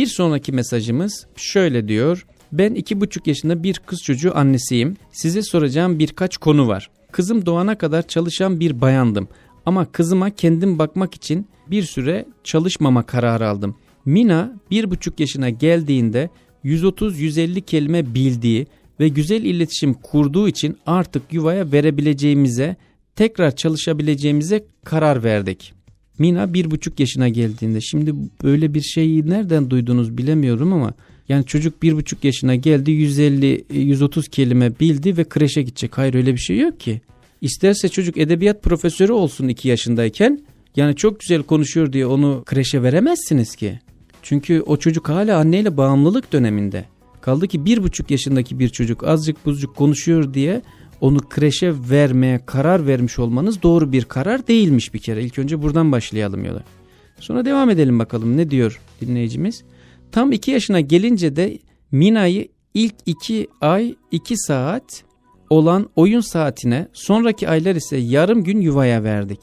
Bir sonraki mesajımız şöyle diyor. Ben iki buçuk yaşında bir kız çocuğu annesiyim. Size soracağım birkaç konu var. Kızım doğana kadar çalışan bir bayandım. Ama kızıma kendim bakmak için bir süre çalışmama kararı aldım. Mina bir buçuk yaşına geldiğinde 130-150 kelime bildiği ve güzel iletişim kurduğu için artık yuvaya verebileceğimize, tekrar çalışabileceğimize karar verdik. Mina bir buçuk yaşına geldiğinde şimdi böyle bir şeyi nereden duydunuz bilemiyorum ama yani çocuk bir buçuk yaşına geldi 150-130 kelime bildi ve kreşe gidecek. Hayır öyle bir şey yok ki. İsterse çocuk edebiyat profesörü olsun 2 yaşındayken yani çok güzel konuşuyor diye onu kreşe veremezsiniz ki. Çünkü o çocuk hala anneyle bağımlılık döneminde. Kaldı ki bir buçuk yaşındaki bir çocuk azıcık buzcuk konuşuyor diye onu kreşe vermeye karar vermiş olmanız doğru bir karar değilmiş bir kere. İlk önce buradan başlayalım yola. Sonra devam edelim bakalım ne diyor dinleyicimiz. Tam 2 yaşına gelince de Mina'yı ilk 2 ay 2 saat olan oyun saatine sonraki aylar ise yarım gün yuvaya verdik.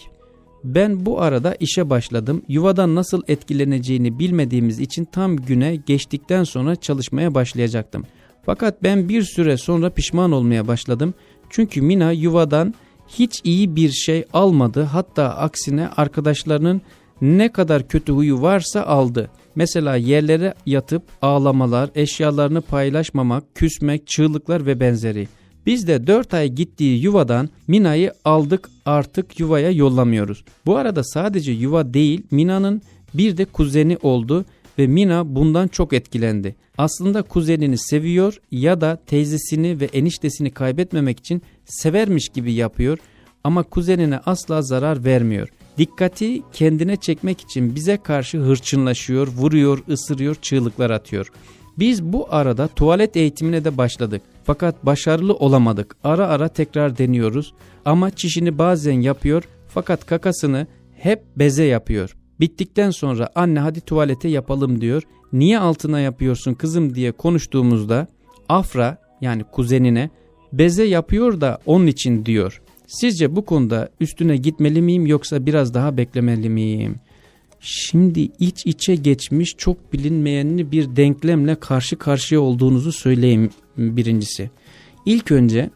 Ben bu arada işe başladım. Yuvadan nasıl etkileneceğini bilmediğimiz için tam güne geçtikten sonra çalışmaya başlayacaktım. Fakat ben bir süre sonra pişman olmaya başladım. Çünkü Mina yuvadan hiç iyi bir şey almadı. Hatta aksine arkadaşlarının ne kadar kötü huyu varsa aldı. Mesela yerlere yatıp ağlamalar, eşyalarını paylaşmamak, küsmek, çığlıklar ve benzeri. Biz de 4 ay gittiği yuvadan Mina'yı aldık artık yuvaya yollamıyoruz. Bu arada sadece yuva değil Mina'nın bir de kuzeni oldu ve Mina bundan çok etkilendi. Aslında kuzenini seviyor ya da teyzesini ve eniştesini kaybetmemek için severmiş gibi yapıyor ama kuzenine asla zarar vermiyor. Dikkati kendine çekmek için bize karşı hırçınlaşıyor, vuruyor, ısırıyor, çığlıklar atıyor. Biz bu arada tuvalet eğitimine de başladık. Fakat başarılı olamadık. Ara ara tekrar deniyoruz. Ama çişini bazen yapıyor fakat kakasını hep beze yapıyor. Bittikten sonra anne hadi tuvalete yapalım diyor. Niye altına yapıyorsun kızım diye konuştuğumuzda Afra yani kuzenine beze yapıyor da onun için diyor. Sizce bu konuda üstüne gitmeli miyim yoksa biraz daha beklemeli miyim? Şimdi iç içe geçmiş çok bilinmeyenli bir denklemle karşı karşıya olduğunuzu söyleyeyim birincisi. İlk önce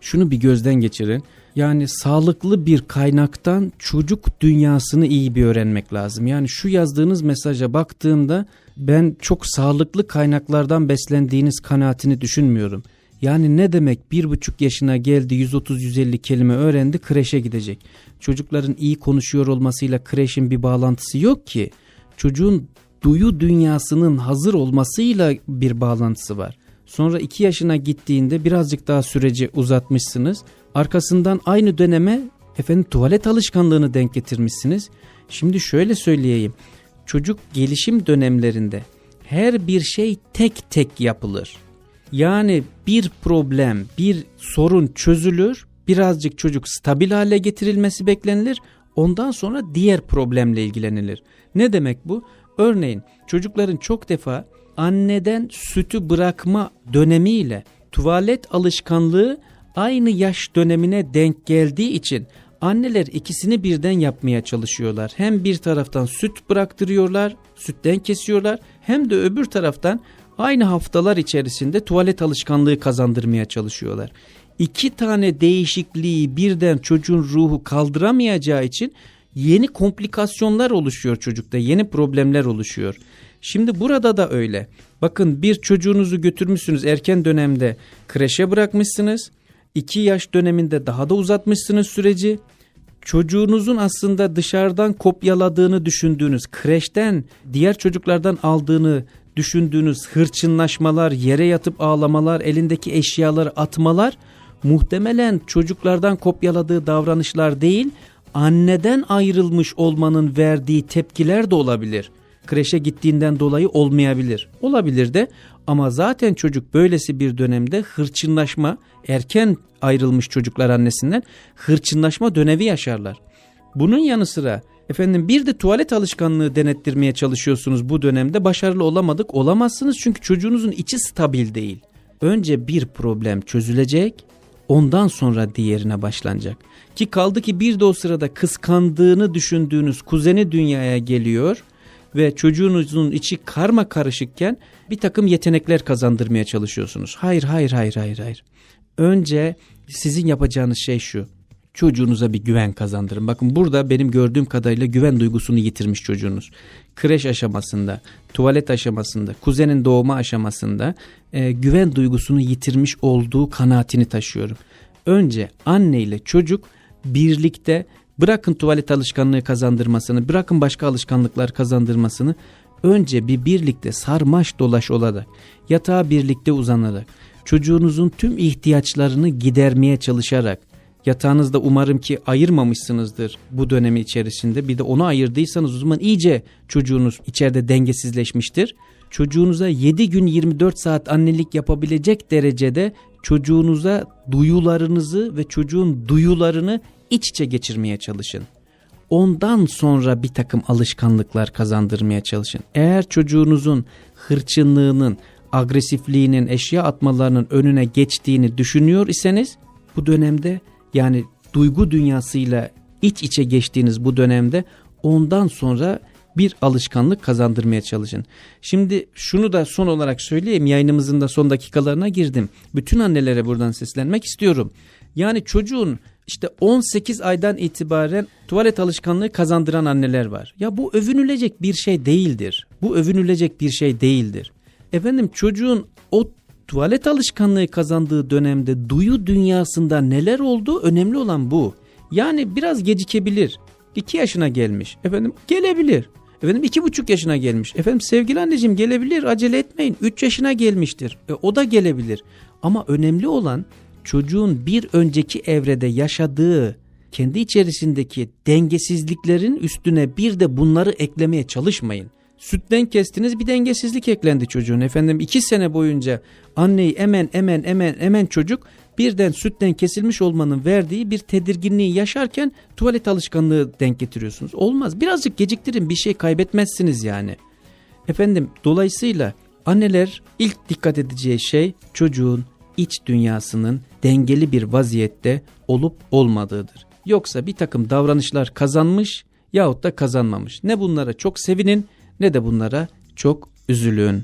şunu bir gözden geçirin. Yani sağlıklı bir kaynaktan çocuk dünyasını iyi bir öğrenmek lazım. Yani şu yazdığınız mesaja baktığımda ben çok sağlıklı kaynaklardan beslendiğiniz kanaatini düşünmüyorum. Yani ne demek bir buçuk yaşına geldi 130-150 kelime öğrendi kreşe gidecek. Çocukların iyi konuşuyor olmasıyla kreşin bir bağlantısı yok ki. Çocuğun duyu dünyasının hazır olmasıyla bir bağlantısı var. Sonra 2 yaşına gittiğinde birazcık daha süreci uzatmışsınız. Arkasından aynı döneme efendim tuvalet alışkanlığını denk getirmişsiniz. Şimdi şöyle söyleyeyim. Çocuk gelişim dönemlerinde her bir şey tek tek yapılır. Yani bir problem, bir sorun çözülür, birazcık çocuk stabil hale getirilmesi beklenilir. Ondan sonra diğer problemle ilgilenilir. Ne demek bu? Örneğin çocukların çok defa anneden sütü bırakma dönemiyle tuvalet alışkanlığı aynı yaş dönemine denk geldiği için anneler ikisini birden yapmaya çalışıyorlar. Hem bir taraftan süt bıraktırıyorlar, sütten kesiyorlar hem de öbür taraftan aynı haftalar içerisinde tuvalet alışkanlığı kazandırmaya çalışıyorlar. İki tane değişikliği birden çocuğun ruhu kaldıramayacağı için yeni komplikasyonlar oluşuyor çocukta, yeni problemler oluşuyor. Şimdi burada da öyle. Bakın bir çocuğunuzu götürmüşsünüz erken dönemde kreşe bırakmışsınız. 2 yaş döneminde daha da uzatmışsınız süreci. Çocuğunuzun aslında dışarıdan kopyaladığını düşündüğünüz, kreşten diğer çocuklardan aldığını düşündüğünüz hırçınlaşmalar, yere yatıp ağlamalar, elindeki eşyaları atmalar muhtemelen çocuklardan kopyaladığı davranışlar değil, anneden ayrılmış olmanın verdiği tepkiler de olabilir. Kreşe gittiğinden dolayı olmayabilir. Olabilir de ama zaten çocuk böylesi bir dönemde hırçınlaşma, erken ayrılmış çocuklar annesinden hırçınlaşma dönemi yaşarlar. Bunun yanı sıra efendim bir de tuvalet alışkanlığı denettirmeye çalışıyorsunuz bu dönemde başarılı olamadık olamazsınız çünkü çocuğunuzun içi stabil değil. Önce bir problem çözülecek ondan sonra diğerine başlanacak. Ki kaldı ki bir de o sırada kıskandığını düşündüğünüz kuzeni dünyaya geliyor ve çocuğunuzun içi karma karışıkken bir takım yetenekler kazandırmaya çalışıyorsunuz. Hayır, hayır, hayır, hayır, hayır. Önce sizin yapacağınız şey şu. Çocuğunuza bir güven kazandırın. Bakın burada benim gördüğüm kadarıyla güven duygusunu yitirmiş çocuğunuz. Kreş aşamasında, tuvalet aşamasında, kuzenin doğuma aşamasında e, güven duygusunu yitirmiş olduğu kanaatini taşıyorum. Önce anne ile çocuk birlikte bırakın tuvalet alışkanlığı kazandırmasını, bırakın başka alışkanlıklar kazandırmasını önce bir birlikte sarmaş dolaş olarak, yatağa birlikte uzanarak, çocuğunuzun tüm ihtiyaçlarını gidermeye çalışarak, yatağınızda umarım ki ayırmamışsınızdır bu dönemi içerisinde. Bir de onu ayırdıysanız o zaman iyice çocuğunuz içeride dengesizleşmiştir. Çocuğunuza 7 gün 24 saat annelik yapabilecek derecede çocuğunuza duyularınızı ve çocuğun duyularını iç içe geçirmeye çalışın. Ondan sonra bir takım alışkanlıklar kazandırmaya çalışın. Eğer çocuğunuzun hırçınlığının, agresifliğinin, eşya atmalarının önüne geçtiğini düşünüyor iseniz bu dönemde yani duygu dünyasıyla iç içe geçtiğiniz bu dönemde ondan sonra bir alışkanlık kazandırmaya çalışın. Şimdi şunu da son olarak söyleyeyim yayınımızın da son dakikalarına girdim. Bütün annelere buradan seslenmek istiyorum. Yani çocuğun işte 18 aydan itibaren tuvalet alışkanlığı kazandıran anneler var. Ya bu övünülecek bir şey değildir. Bu övünülecek bir şey değildir. Efendim çocuğun o tuvalet alışkanlığı kazandığı dönemde duyu dünyasında neler oldu önemli olan bu. Yani biraz gecikebilir. 2 yaşına gelmiş. Efendim gelebilir. Efendim iki buçuk yaşına gelmiş. Efendim sevgili anneciğim gelebilir acele etmeyin. 3 yaşına gelmiştir. E, o da gelebilir. Ama önemli olan çocuğun bir önceki evrede yaşadığı kendi içerisindeki dengesizliklerin üstüne bir de bunları eklemeye çalışmayın. Sütten kestiniz bir dengesizlik eklendi çocuğun. Efendim iki sene boyunca anneyi emen emen emen emen çocuk birden sütten kesilmiş olmanın verdiği bir tedirginliği yaşarken tuvalet alışkanlığı denk getiriyorsunuz. Olmaz. Birazcık geciktirin bir şey kaybetmezsiniz yani. Efendim dolayısıyla anneler ilk dikkat edeceği şey çocuğun iç dünyasının dengeli bir vaziyette olup olmadığıdır. Yoksa bir takım davranışlar kazanmış yahut da kazanmamış. Ne bunlara çok sevinin ne de bunlara çok üzülün.